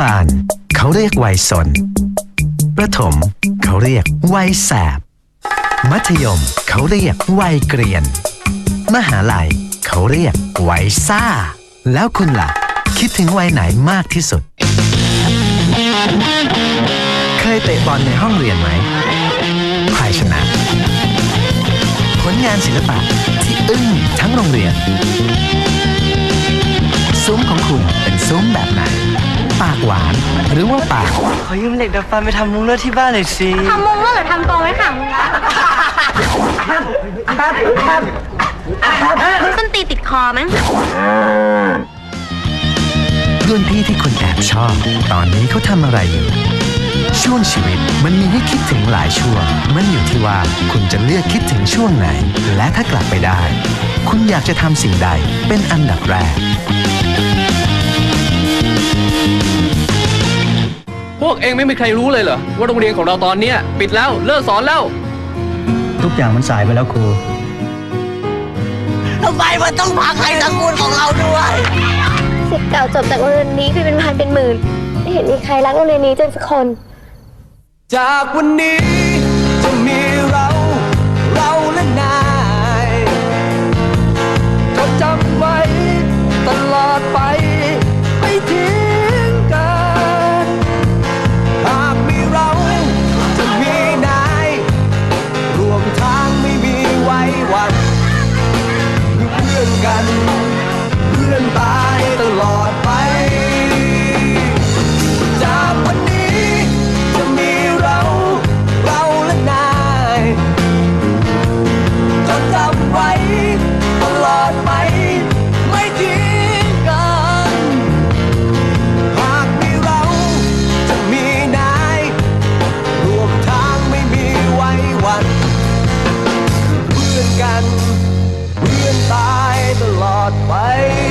บาล เขาเรียกวัยสน ประถม เขาเรียกวัยแสบ มัธยม เขาเรียกวัยเกรียน มหาลัย เขาเรียกวัยซ่า แล้วคุณล่ะ คิดถึงวัยไหนมากที่สุด เคยเตะบอลในห้องเรียนไหมใครชนะ ผลงานศิลปะที่อึ้งทั้งโรงเรียน ปากหวาน หรือว่าปาก ขอยืมเหล็กดัดฟันไปทำมุ้งลวดที่บ้านหน่อยสิทำมุงแล้วหรือทำกรงไว้ขังมึงละส้นตีนติดคอมั้งรุ่นพี่ที่คุณแอบชอบ ตอนนี้เขาทำอะไรอยู่ ช่วงชีวิตมันมีให้คิดถึงหลายช่วง มันอยู่ที่ว่าคุณจะเลือกคิดถึงช่วงไหน และถ้ากลับไปได้ คุณอยากจะทำสิ่งใดเป็นอันดับแรก พวกเองไม่มีใครรู้เลยเหรอ ว่าโรงเรียนของเราตอนเนี้ยปิดแล้วเลิกสอนแล้ว ทุกอย่างมันสายไปแล้วครู ทำไมมันต้องพังไอ้ตระกูลของเราด้วย สิทธิ์เก่าจบจากโรงเรียนนี้ไปเป็นพันเป็นหมื่น ไม่เห็นมีใครรักโรงเรียนนี้จนสักคน จากวันนี้จะมีเราเรา got you I